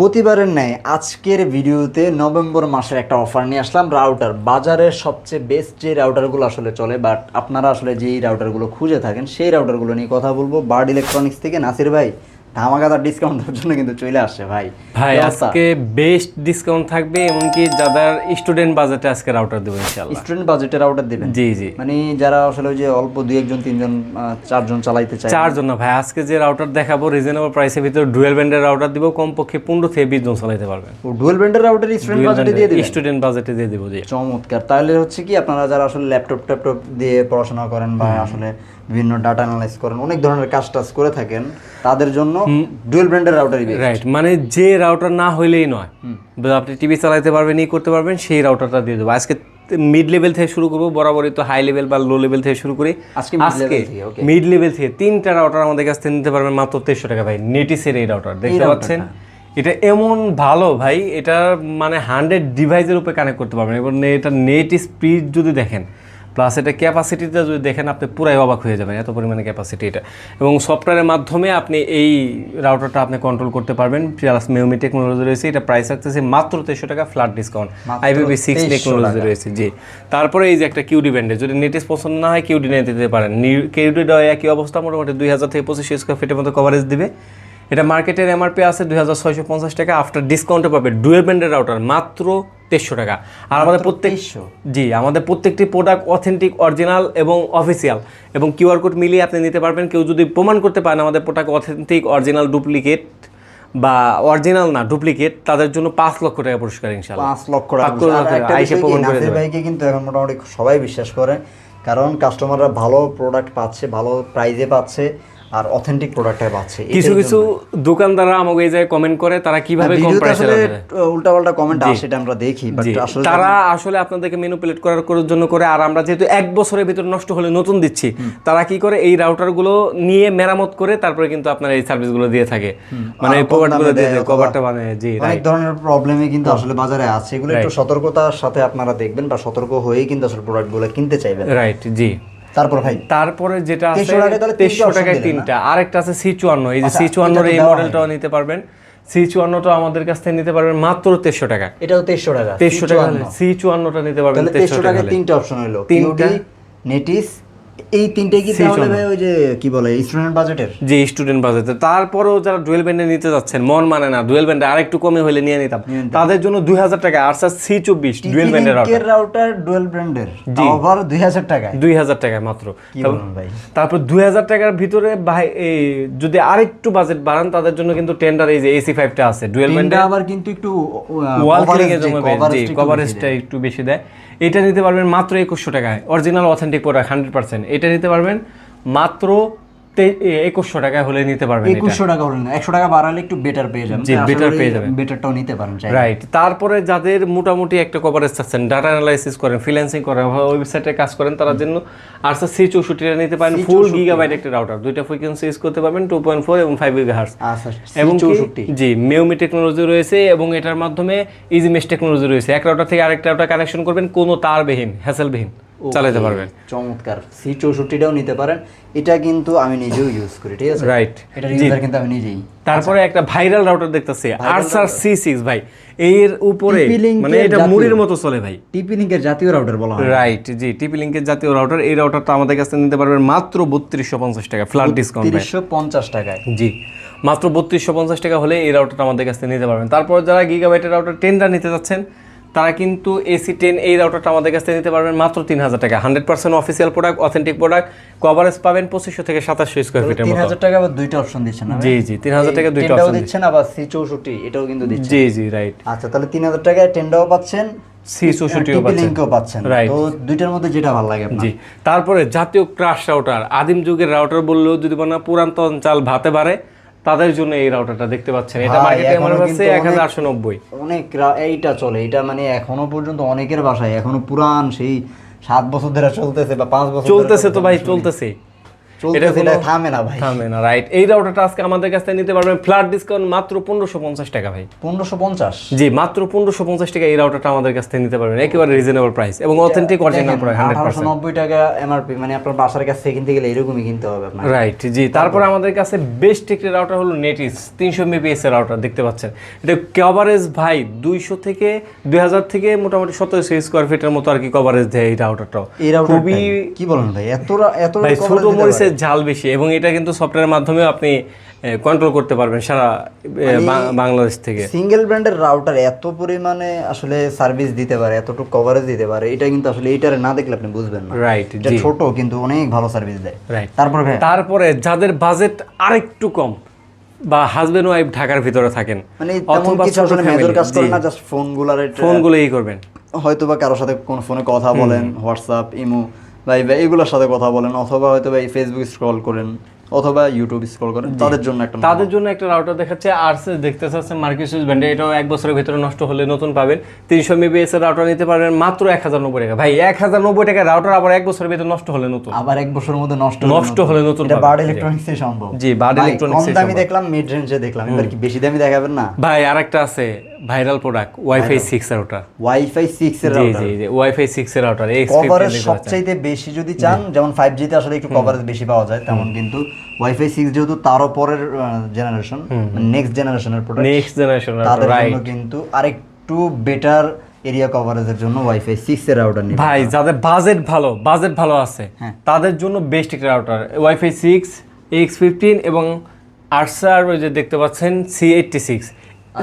প্রতিবারের ন্যায় আজকের ভিডিওতে নভেম্বর মাসের একটা অফার নিয়ে আসলাম। রাউটার বাজারের সবচেয়ে বেস্ট যে রাউটারগুলো আসলে চলে বাট আপনারা আসলে যেই রাউটারগুলো খুঁজে থাকেন, সেই রাউটারগুলো নিয়ে কথা বলব। বার্ড ইলেকট্রনিক্স থেকে নাসির ভাই ধামাকাদার ডিসকাউন্টের জন্য কিন্তু চলে আসছে ভাই। ভাই আজকে বেস্ট ডিসকাউন্ট থাকবে এমনকি স্টুডেন্ট বাজেটে আজকে রাউটার দেবো ইনশাআল্লাহ। স্টুডেন্ট বাজেটে রাউটার দেবেন? জি জি। মানে যারা আসলে যে অল্প দুই একজন তিনজন চারজন চালাইতে চায়। চারজন না ভাই আজকে যে রাউটার দেখাবো রিজনেবল প্রাইসের ভিতরে ডুয়েল ব্যান্ডের রাউটার দিব কমপক্ষে পনেরো থেকে বিশ জন চালাইতে পারবেন। ডুয়েল ব্যান্ডের রাউটার স্টুডেন্ট বাজেটে দিয়ে দিবেন? স্টুডেন্ট বাজেটে দিয়ে দেবো জি। চমৎকার। তাহলে হচ্ছে কি আপনারা যারা আসলে ল্যাপটপ ট্যাপটপ দিয়ে পড়াশোনা করেন বা আসলে বিভিন্ন ডাটা অ্যানালাইজ করেন অনেক ধরনের কাজ টাজ করে থাকেন তাদের জন্য ডুয়েল ব্র্যান্ডের রাউটারই রাইট মানে যে রাউটার না হইলেই নয়। আপনি টিভি চালাতে পারবেন ই করতে পারবেন সেই রাউটারটা দিয়ে দেবো। আজকে মিড লেভেল থেকে শুরু করব বরাবরই তো হাই লেভেল বা লো লেভেল থেকে শুরু করি। আজকে. মিড লেভেল থেকে তিনটা রাউটার আমাদের কাছ থেকে নিতে পারবেন মাত্র তেইশশো টাকা ভাই নেটিসের এই রাউটার দেখতে পাচ্ছেন? এটা এমন ভালো ভাই এটা মানে হান্ড্রেড ডিভাইসের উপরে কানেক্ট করতে পারবেন। এবং এটা নেট স্পিড যদি দেখেন প্লাস এটা ক্যাপাসিটিটা যদি দেখেন আপনি পুরাই অবাক হয়ে যাবেন এত পরিমাণে ক্যাপাসিটি এটা। এবং সফটওয়্যারের মাধ্যমে আপনি এই রাউটারটা আপনি কন্ট্রোল করতে পারবেন। প্লাস মেউমি টেকনোলজি রয়েছে এটা প্রাইস রাখতেছে মাত্র তেইশশো টাকা flat discount IPv six technology রয়েছে জি। তারপরে এই যে একটা কিউডি ব্যান্ডে যদি নেটিস পছন্দ না হয় কিউডি নিয়ে দিতে পারেন। কিউডি একই অবস্থা মোটামুটি দুই হাজার থেকে পঁচিশশো স্কোয়ার ফিটের মতো কভারেজ দিবে। এটা মার্কেটের এমআরপি আছে দুই হাজার ছয়শো পঞ্চাশ টাকা আফটার ডিসকাউন্টে পাবে। ডুয়েল ব্যান্ডের রাউটার মাত্র তেইশশো টাকা। আর আমাদের প্রত্যেক জি আমাদের প্রত্যেকটি প্রোডাক্ট অথেন্টিক অরিজিনাল এবং অফিসিয়াল এবং কিউআর কোড মিলিয়ে আপনি নিতে পারবেন। কেউ যদি প্রমাণ করতে পারেন আমাদের প্রোডাক্ট অথেন্টিক অরিজিনাল ডুপ্লিকেট বা অরিজিনাল না ডুপ্লিকেট তাদের জন্য পাঁচ লক্ষ টাকা পুরস্কার ইনশাল্লাহ পাঁচ লক্ষ টাকা ভাইকে কিন্তু এখন মোটামুটি সবাই বিশ্বাস করে কারণ কাস্টমাররা ভালো প্রোডাক্ট পাচ্ছে ভালো প্রাইজে পাচ্ছে। আর অথেন্টিক প্রোডাক্টটা পাচ্ছে কিছু কিছু দোকানদাররা আমাকে এই জায়গায় কমেন্ট করে তারা কীভাবে কম প্রাইসে আসলে উল্টা পাল্টা কমেন্ট আসে সেটা আমরা দেখি বাট আসলে তারা আসলে আপনাদেরকে মেনুপুলেট করার করার জন্য করে আর আমরা যেহেতু এক বছরের ভিতরে নষ্ট হলে নতুন দিচ্ছি তারা কি করে এই রাউটারগুলো নিয়ে মেরামত করে তারপরে কিন্তু আপনার এই সার্ভিসগুলো দিয়ে থাকে। মানে দিয়ে দেয় দেয় কভারটা মানে জি অনেক ধরনের প্রবলেমে কিন্তু আসলে বাজারে আছে। এগুলো একটু সতর্কতার সাথে আপনারা দেখবেন বা সতর্ক হয়েই কিন্তু আসলে প্রোডাক্টগুলো কিনতে চাইবেন। রাইট জি। তারপর ভাই তারপরে যেটা আছে 2300 টাকায় তিনটা তেইশশো টাকায় তিনটা। আরেকটা আছে সি চুয়ান্ন এই যে আচ্ছা, সি চুয়ান্নর এটা এই মডেলটাও নিতে পারবেন। সি চুয়ান্নটা আমাদের কাছ থেকে নিতে পারবেন মাত্র তেইশশো টাকা। এটাও তেইশশো টাকা তেইশশো টাকা সি চুয়ান্নটা নিতে পারবেন তেইশশো টাকা তিনটা অপশন হলো তিনটা। নেটিস এই তিনটে কি তাহলে ওই যে কি বলে স্টুডেন্ট বাজেটের যে স্টুডেন্ট বাজেটে তারপরেও যারা ডুয়েল ব্যান্ডে নিতে যাচ্ছেন মন মানে না ডুয়েল ব্যান্ডে আরেকটু কমে হলে নিয়ে নিতাম। তাদের জন্য দুই হাজার টাকা আর সি চব্বিশ ডুয়েল ব্যান্ডের রাউটার ডুয়েল ব্র্যান্ডের ওভার দুই হাজার টাকায়। দুই হাজার টাকা মাত্র। ভাই। তারপর দুই হাজার টাকার ভিতরে ভাই এই যদি আরেকটু বাজেট বাড়ান তাদের জন্য কিন্তু টেন্ডার এই যে এসি ফাইভটা আছে। ডুয়েল ব্যান্ডে আবার কিন্তু একটু ওয়াল coverage এর জন্য টা কভারেজটা একটু বেশি দেয়। এটা নিতে পারবেন মাত্র একুশশো টাকায়। Original authentic product hundred percent এটা নিতে পারবেন মাত্র একুশশো টাকায় হলে নিতে পারবেন একুশশো টাকা হলো না একশো টাকা বাড়ালে একটু বেটার পেয়ে যাবেন। জি, better পেয়ে যাবেন। বেটারটাও নিতে পারেন রাইট তারপরে যাদের মোটামুটি একটা কভারেজ চাচ্ছেন ডাটা অ্যানালাইসিস করেন ফ্রিল্যান্সিং করেন ওয়েবসাইটে কাজ করেন তার জন্য আরসা সি চৌষট্টিটা নিতে পারেন ফুল গিগাবাইট একটা রাউটার দুইটা ফ্রিকোয়েন্সি ইউজ করতে পারবেন টু পয়েন্ট ফোর এবং ফাইভ গিগাহার্স আচ্ছা এবং চৌষট্টি। জি মেউমি টেকনোলজি রয়েছে এবং এটার মাধ্যমে ইজি মেশ টেকনোলজি রয়েছে। এক রাউটার থেকে আরেকটা রাউটার কানেকশন করবেন কোনো তারবিহীন হ্যাসেলবিহীন চালাতে পারবেন। চমৎকার। সি চৌষট্টিটাও নিতে পারেন। এটা কিন্তু আমি নিজেও ইউজ করি ঠিক আছে? রাইট এটার ইউজার কিন্তু আমি নিজেই। তারপরে একটা ভাইরাল রাউটার দেখতেছে আরসার সি সিক্স ভাই। এর উপরে মানে এটা মুড়ির মতো চলে ভাই। টিপি লিঙ্কের জাতীয় রাউটার বলা হয়। রাইট জি টিপি লিঙ্কের জাতীয় রাউটার এই রাউটারটা আমাদের কাছে নিতে পারবেন মাত্র বত্রিশশো পঞ্চাশ টাকা ফ্ল্যাট ডিসকাউন্ট তিরিশশো পঞ্চাশ টাকায়। জি মাত্র বত্রিশশো পঞ্চাশ টাকা হলে এই রাউটারটা আমাদের কাছে নিতে পারবেন। তারপর যারা গিগাবাইটের রাউটার টেনটা নিতে যাচ্ছেন তারা কিন্তু এসি টেন এই রাউটারটা আমাদের কাছ থেকে নিতে পারবেন মাত্র তিন হাজার টাকা। Hundred percent official product authentic product coverage পাবেন পঁচিশশো থেকে সাতাশশো স্কোয়ার ফিটের তিন হাজার টাকা আবার দুইটা অপশন দিচ্ছেন জি জি তিন হাজার টাকা দুইটা অপশন দিচ্ছেন। আবার সি চৌষট্টি এটাও কিন্তু দিচ্ছেন। জি জি রাইট আচ্ছা তাহলে তিন হাজার টাকায় টেনটাও পাচ্ছেন সি চৌষট্টিও পাচ্ছেন। লিঙ্কও পাচ্ছেন। Right. তো দুইটার মধ্যে যেটা ভালো লাগে জি তারপরে জাতীয় ক্রাশ রাউটার আদিম যুগের রাউটার বললেও যদি বলা পুরাতন চাল ভাতে পারে তাদের জন্য এই রাউটারটা দেখতে পাচ্ছেন। এটা মার্কেটে আমার কাছে কিন্তু এক হাজার অনেক- আটশো নব্বই। অনেক রা- এইটা চলে এটা মানে এখনও পর্যন্ত অনেকের বাসায় এখনও পুরান সেই সাত বছর ধরে চলতেছে বা পাঁচ বছর চলতেছে তো ভাই চলতেছে। থামে না ভাই। থামে না রাইট এই রাউটারটা আজকে আমাদের কাছ থেকে নিতে পারবেন। ফ্ল্যাট ডিসকাউন্ট মাত্র পনেরোশো পঞ্চাশ টাকা ভাই। পনেরোশো পঞ্চাশ? জি মাত্র পনেরোশো পঞ্চাশ টাকা এই রাউটারটা আমাদের কাছ থেকে নিতে পারবেন। একেবারে রিজনেবল প্রাইস এবং অথেন্টিক অরিজিনাল প্রাইস আঠারোশো নব্বই টাকা এমআরপি মানে আপনার বাসার কাছ থেকে কিনতে গেলে এরকমই কিনতে হবে আপনার রাইট জি তারপরে? আমাদের কাছে বেস্ট একটি রাউটার হলো নেটিস তিনশো এমবিপিএস এর রাউটার দেখতে পাচ্ছেন। এটা কভারেজ ভাই দুইশো থেকে দুই হাজার থেকে মোটামুটি সতেরোশো স্কোয়ার ফিটের মতো আর কি কভারেজ দেয় এই রাউটারটাও খুবই কি বলেন ভাই? এত এত ছোট ঝাল বেশি এবং এটা কিন্তু সফটওয়্যারের মাধ্যমে আপনি কন্ট্রোল করতে পারবেন সারা বাংলাদেশ থেকে। সিঙ্গেল ব্র্যান্ডের রাউটার এত পরিমাণে আসলে সার্ভিস দিতে পারে এতটুকু কভারেজ দিতে পারে এটা কিন্তু আসলে এইটারে না দেখলে আপনি বুঝবেন না। রাইট এটা ছোট কিন্তু অনেক ভালো সার্ভিস দেয়। রাইট তারপর ভাই তারপরে যাদের বাজেট আরেকটু কম বা হাজবেন্ড ওয়াইফ ঢাকার ভিতরে থাকেন মানে তেমন কিছু আসলে মেজর কাজ করে জি। না জাস্ট ফোনগুলার ফোনগুলো এই করবেন। হয়তো বা কারোর সাথে কোন ফোনে কথা বলেন হোয়াটসঅ্যাপ ইমো বা এইগুলোর সাথে কথা বলেন অথবা হয়তো বা এই ফেসবুক স্ক্রল করেন। অথবা ইউটিউব স্ক্রল করেন তাদের জন্য একটা তাদের জন্য একটা রাউটার দেখাচ্ছে আরসে দেখতে চাচ্ছেন মার্কেট ব্যান্ডে এটাও এক বছরের ভিতরে নষ্ট হলে নতুন পাবেন। তিনশো এমবিএস এর রাউটার নিতে পারবেন মাত্র এক হাজার নব্বই টাকা। ভাই এক হাজার নব্বই টাকা রাউটার আবার এক বছরের ভিতরে নষ্ট হলে নতুন। আবার এক বছরের মধ্যে নষ্ট নষ্ট হলে নতুন। এটা। বার্ড ইলেকট্রনিক্সে সম্ভব। জি, বার্ড ইলেকট্রনিক্সে কম দামি দেখলাম মিড রেঞ্জে দেখলাম। এবার কি বেশি দামি দেখাবেন না? ভাই আরেকটা আছে viral product wifi six router wifi six এর জি। জি জি ওয়াইফাই সিক্স এর রাউটার কভারেজ সবচাইতে বেশি যদি চান যেমন ফাইভ জিতে আসলে একটু কভারেজ বেশি পাওয়া যায় তেমন কিন্তু ওয়াইফাই সিক্স যেহেতু তারও পরের জেনারেশন নেক্সট জেনারেশনের প্রোডাক্ট নেক্সট জেনারেশন তাদের জন্য কিন্তু আরেকটু বেটার এরিয়া কভারেজের জন্য ওয়াইফাই সিক্স এর রাউটার নিবে ভাই যাদের বাজেট ভালো বাজেট ভালো আছে হ্যাঁ। তাদের জন্য বেস্ট একটা router wifi six X fifteen এবং আর্সার ওই যে দেখতে পাচ্ছেন সি এইটটি সিক্স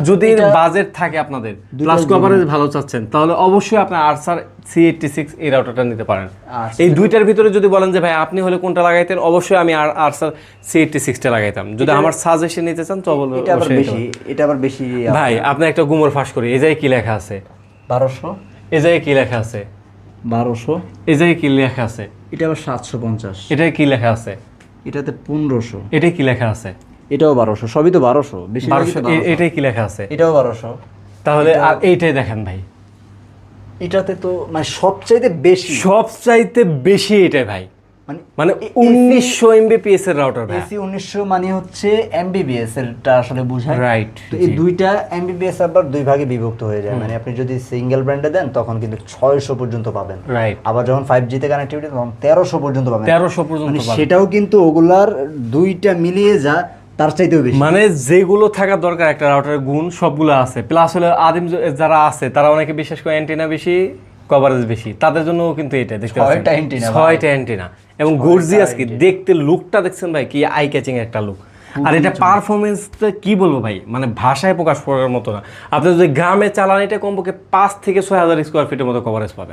যদি বাজেট থাকে আপনাদের প্লাস কভারেজ ভালো চাচ্ছেন তাহলে অবশ্যই আপনার আর্সার সি এইটটি সিক্স এই রাউটারটা নিতে পারেন। আচ্ছা। এই দুইটার ভিতরে যদি বলেন যে ভাই আপনি হলে কোনটা লাগাইতেন? অবশ্যই আমি আর আর্সার সি এইটটি সিক্সটা লাগাইতাম। যদি আমার সাজেশন নিতে চান তো অবল- এটা আবার বেশি এটা আবার বেশি ভাই আপনি একটা গুমর ফাঁস করি এই জায়গায় কি লেখা আছে? বারোশো। এই জায়গায় কি লেখা আছে? বারোশো। এই জায়গায় কি লেখা আছে? এটা আবার সাতশো পঞ্চাশ। এটায় কি লেখা আছে? এটাতে পনেরোশো। এটাই কি লেখা আছে? এটাও বারোশো সবই তো বারোশো বেশি এটাই কি লেখা আছে? এটাও বারোশো। তাহলে আর এইটাই দেখেন ভাই। এটাতে তো মানে সবচাইতে বেশি। সবচাইতে বেশি এটাই ভাই। মানে মানে উনিশশো এমবিপিএস এর রাউটার এসি উনিশশো মানে হচ্ছে এমবিবিএস এরটা আসলে বোঝায়। রাইট তো এই দুইটা এমবিবিএস আবার দুই ভাগে বিভক্ত হয়ে যায়। মানে আপনি যদি সিঙ্গেল ব্র্যান্ডে দেন তখন কিন্তু ছয়শো পর্যন্ত পাবেন। রাইট আবার যখন ফাইভ জিতে কানেক্টিভিটি তখন তেরোশো পর্যন্ত পাবেন। তেরোশো পর্যন্ত মানে সেটাও কিন্তু ওগুলার দুইটা মিলিয়ে যা তার চাইতেও বেশি। মানে যেগুলো থাকা দরকার একটা রাউটারের গুণ সবগুলো আছে। প্লাস হলে আদিম যারা আছে তারা অনেকে বিশ্বাস করে অ্যান্টিনা বেশি কভারেজ বেশি। তাদের জন্য কিন্তু এটা দেখতে পাচ্ছেন? ছয়টা অ্যান্টেনা ছয়টা অ্যান্টিনা এবং গর্জিয়াস কি? দেখতে লুকটা দেখছেন ভাই কি আই ক্যাচিং একটা লুক আর এটা পারফরমেন্সটা কি বলব ভাই? মানে ভাষায় প্রকাশ করার মতো না। আপনি যদি গ্রামে চালান এটা কমপক্ষে পাঁচ থেকে ছয় হাজার স্কোয়ার ফিটের মতো কভারেজ পাবে।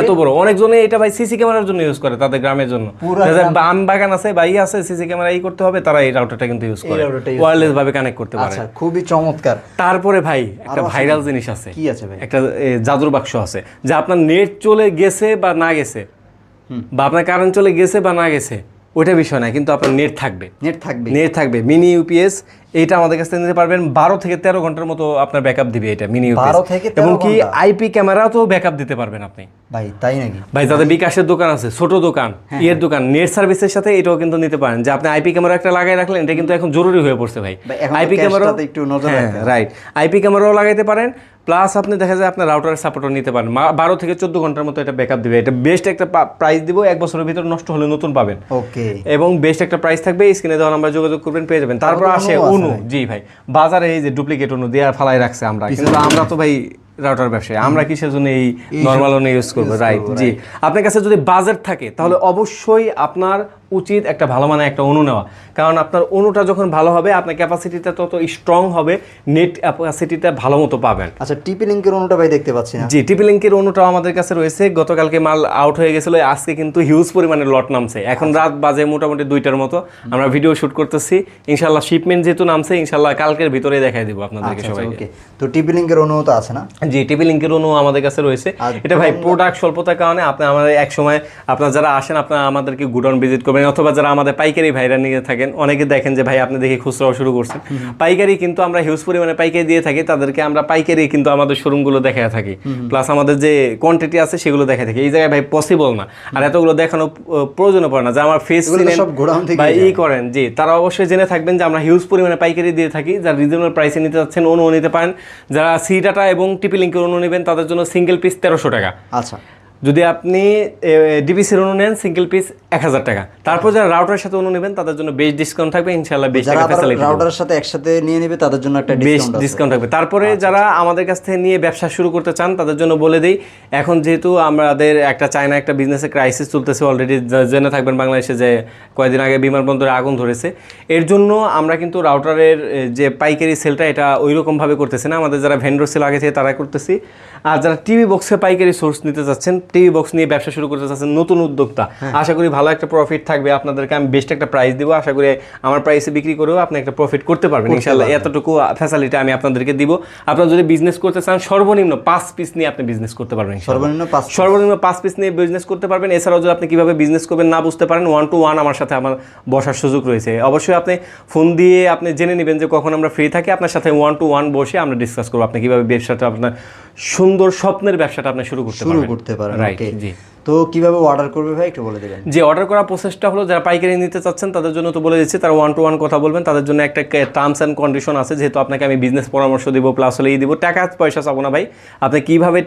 এত বড়। অনেকজনে এটা ভাই সিসি ক্যামেরার জন্য ইউজ করে তাদের গ্রামের জন্য। আম বাগান আছে বা আছে সিসি ক্যামেরা ই করতে হবে তারা এই রাউটারটা কিন্তু ইউজ করে। ওয়্যারলেস ভাবে কানেক্ট করতে পারে। আচ্ছা খুবই চমৎকার। তারপরে ভাই একটা ভাইরাল জিনিস আছে। কি আছে ভাই? একটা জাদুর বাক্স আছে যে আপনার নেট চলে গেছে বা না গেছে। বা আপনার কারেন্ট চলে গেছে বা না গেছে। ওইটা বিষয় না কিন্তু আপনার নেট থাকবে। নেট থাকবে। নেট থাকবে। মিনি ইউপিএস এইটা আমাদের কাছ থেকে নিতে পারবেন। বারো থেকে তেরো ঘণ্টার মতো আপনার ব্যাকআপ দিবে এটা মিনি 12 থেকে এবং কি? আইপি ক্যামেরাতেও ব্যাকআপ দিতে পারবেন আপনি। ভাই তাই নাকি? ভাই যাদের বিকাশের দোকান আছে ছোট দোকান হ্যাঁ, ইয়ের দোকান নেট সার্ভিসের সাথে এটাও কিন্তু নিতে পারেন। যে আপনি আইপি ক্যামেরা একটা লাগাই রাখলেন এটা কিন্তু এখন জরুরি হয়ে পড়ছে ভাই। তো আইপি ক্যামেরা একটু নজর রাইট আইপি ক্যামেরাও লাগাইতে পারেন প্লাস আপনি দেখা যায় আপনার রাউটারের সাপোর্টও নিতে পারেন। বারো থেকে চোদ্দ ঘণ্টার মতো এটা ব্যাকআপ দিবে। এটা বেস্ট একটা প্রাইস দিব এক বছরের ভিতরে নষ্ট হলে নতুন পাবেন। ওকে এবং বেস্ট একটা প্রাইস থাকবে স্ক্রিনে দেওয়া নাম্বার যোগাযোগ করবেন পেয়ে যাবেন। তারপর আসে অনু জি ভাই। বাজারে এই যে ডুপ্লিকেট অনু দেওয়া ফালাই রাখছে আমরা। কিন্তু আমরা তো ভাই রাউটার ব্যবসায়ী। আমরা কিসের জন্য এই নর্মাল অনু ইউজ করব? রাইট জি। আপনার কাছে যদি বাজেট থাকে তাহলে অবশ্যই আপনার উচিত একটা ভালো মানের একটা অনু নেওয়া। কারণ আপনার অনুটা যখন ভালো হবে আপনার ক্যাপাসিটিটা তত স্ট্রং হবে নেট ক্যাপাসিটিটা ভালো মতো পাবেন। আচ্ছা টিপি লিঙ্কের অনুটা ভাই দেখতে পাচ্ছি না। জি টিপি লিঙ্কের অনুটাও আমাদের কাছে রয়েছে। গতকালকে মাল আউট হয়ে গেছিল আজকে কিন্তু হিউজ পরিমাণে লট নামছে। এখন রাত বাজে মোটামুটি দুইটার মতো। আমরা ভিডিও শুট করতেছি। ইনশাল্লাহ শিপমেন্ট যেহেতু নামছে ইনশাল্লাহ কালকের ভিতরে দেখাই দিব আপনাদেরকে আচ্ছা সবাইকে। তো টিপি লিঙ্কের অনু তো আছে না? জি টিপি লিঙ্কের অনু আমাদের কাছে রয়েছে। এটা ভাই প্রোডাক্ট স্বল্পতার কারণে আপনি আমাদের এক সময় আপনার যারা আসেন আপনারা আমাদেরকে গুডাউন ভিজিট করবেন অথবা যারা আমাদের পাইকারি ভাইরা নিয়ে থাকেন অনেকে দেখেন যে ভাই আপনি দেখে খুচরাও শুরু করছেন। পাইকারি কিন্তু আমরা হিউজ পরিমাণে পাইকারি দিয়ে থাকি তাদেরকে আমরা পাইকারি কিন্তু আমাদের শোরুমগুলো দেখা থাকি। প্লাস আমাদের যে কোয়ান্টিটি আছে সেগুলো দেখা থাকি। এই জায়গায় ভাই পসিবল না। আর এতগুলো দেখানো আহ, প্রয়োজনও পড়ে না। যে আমার ফেস বা ই করেন। জি তারা অবশ্যই জেনে থাকবেন যে আমরা হিউজ পরিমাণে পাইকারি দিয়ে থাকি যারা রিজনেবল প্রাইসে নিতে চাচ্ছেন অনু নিতে পারেন। যারা সি ডাটা এবং টিপি লিঙ্কের অনু নেবেন তাদের জন্য সিঙ্গেল পিস তেরোশো টাকা। আচ্ছা। যদি আপনি ডিবিসির অনু নেন সিঙ্গেল পিস এক হাজার টাকা। তারপর যারা রাউটারের সাথে অনু নেবেন তাদের জন্য বেশ ডিসকাউন্ট থাকবে ইনশাল্লাহ বেশ যারা টাকা ফ্যাসিলিটি রাউটারের সাথে একসাথে নিয়ে নেবে তাদের জন্য একটা বেশ ডিসকাউন্ট থাকবে। তারপরে যারা আমাদের কাছ থেকে নিয়ে ব্যবসা শুরু করতে চান তাদের জন্য বলে দিই এখন যেহেতু আমাদের একটা চায়না একটা বিজনেসের ক্রাইসিস চলতেছে অলরেডি জেনে থাকবেন বাংলাদেশে যে কয়েকদিন আগে বিমানবন্দরে আগুন ধরেছে। এর জন্য আমরা কিন্তু রাউটারের যে পাইকারি সেলটা এটা ওই রকমভাবে করতেছি না। আমাদের যারা ভেন্ডর সেল আগে থেকে তারা করতেছি। আর যারা টিভি বক্সে পাইকারি সোর্স নিতে চাচ্ছেন টিভি বক্স নিয়ে ব্যবসা শুরু করতে চাচ্ছেন নতুন উদ্যোক্তা আশা করি ভালো একটা প্রফিট থাকবে। আপনাদেরকে আমি বেস্ট একটা প্রাইস দিব। আশা করি আমার প্রাইসে বিক্রি করেও আপনি একটা প্রফিট করতে পারবেন। ইনশাল্লাহ এতটুকু ফ্যাসিলিটি আমি আপনাদেরকে দিব। আপনারা যদি বিজনেস করতে চান সর্বনিম্ন পাঁচ পিস নিয়ে আপনি বিজনেস করতে পারবেন সর্বনিম্ন পাঁচ সর্বনিম্ন পাঁচ পিস নিয়ে বিজনেস করতে পারবেন। এছাড়াও যদি আপনি কীভাবে বিজনেস করবেন না বুঝতে পারেন ওয়ান টু ওয়ান আমার সাথে আমার বসার সুযোগ রয়েছে। অবশ্যই আপনি ফোন দিয়ে আপনি জেনে নেবেন যে কখন আমরা ফ্রি থাকি। আপনার সাথে ওয়ান টু ওয়ান বসে আমরা ডিসকাস করব আপনি কীভাবে ব্যবসাটা আপনার সুন্দর স্বপ্নের ব্যবসাটা আপনি শুরু করতে শুরু করতে পারেন রাইট জি। তো কীভাবে অর্ডার করবে ভাই? একটু বলে দেবেন। যে অর্ডার করা প্রসেসটা হলো, যারা পাইকারি নিতে চাচ্ছেন, তাদের জন্য তো বলে দিচ্ছি, তারা ওয়ান টু ওয়ান কথা বলবেন। তাদের জন্য একটা টার্মস অ্যান্ড কন্ডিশন আছে, যেহেতু আপনাকে আমি বিজনেস পরামর্শ দিব প্লাস হলে দিব। টাকা পয়সা চাবো না ভাই। আপনি কীভাবে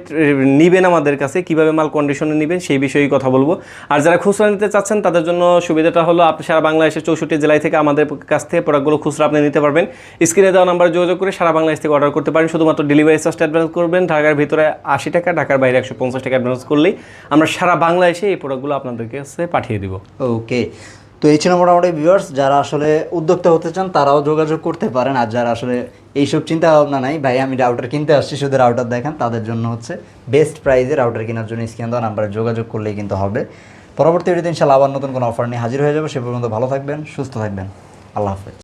নিবেন আমাদের কাছে, কীভাবে মাল কন্ডিশনে নেবেন, সেই বিষয়েই কথা বলব। আর যারা খুচরা নিতে চাচ্ছেন, তাদের জন্য সুবিধাটা হলো, আপনি সারা বাংলাদেশের চৌষট্টি জেলায় থেকে আমাদের কাছ থেকে প্রোডাক্টগুলো খুচরা আপনি নিতে পারবেন। স্ক্রিনে দেওয়া নাম্বার যোগাযোগ করে সারা বাংলাদেশ থেকে অর্ডার করতে পারেন। শুধুমাত্র ডেলিভারি চার্জটা অ্যাডভান্স করবেন। ঢাকার ভিতরে আশি টাকা, ঢাকার বাইরে একশো পঞ্চাশ টাকা অ্যাডভান্স করলেই আমরা সারা বাংলাদেশে এই প্রোডাক্টগুলো আপনাদের কাছে পাঠিয়ে দিব। ওকে তো এই ছিল মোটামুটি ভিউয়ার্স যারা আসলে উদ্যোক্তা হতে চান, তারাও যোগাযোগ করতে পারেন। আর যারা আসলে এইসব চিন্তা ভাবনা নাই, ভাই, আমি রাউটার কিনতে আসছি, শুধু রাউটার দেখেন তাদের জন্য হচ্ছে বেস্ট প্রাইজে রাউটার কেনার জন্য স্ক্যান দেওয়া নাম্বারে যোগাযোগ করলেই কিন্তু হবে। পরবর্তী ভিডিওতে ইনশাল্লাহ আবার নতুন কোনো অফার নিয়ে হাজির হয়ে যাব। সে পর্যন্ত ভালো থাকবেন, সুস্থ থাকবেন। আল্লাহ হাফেজ।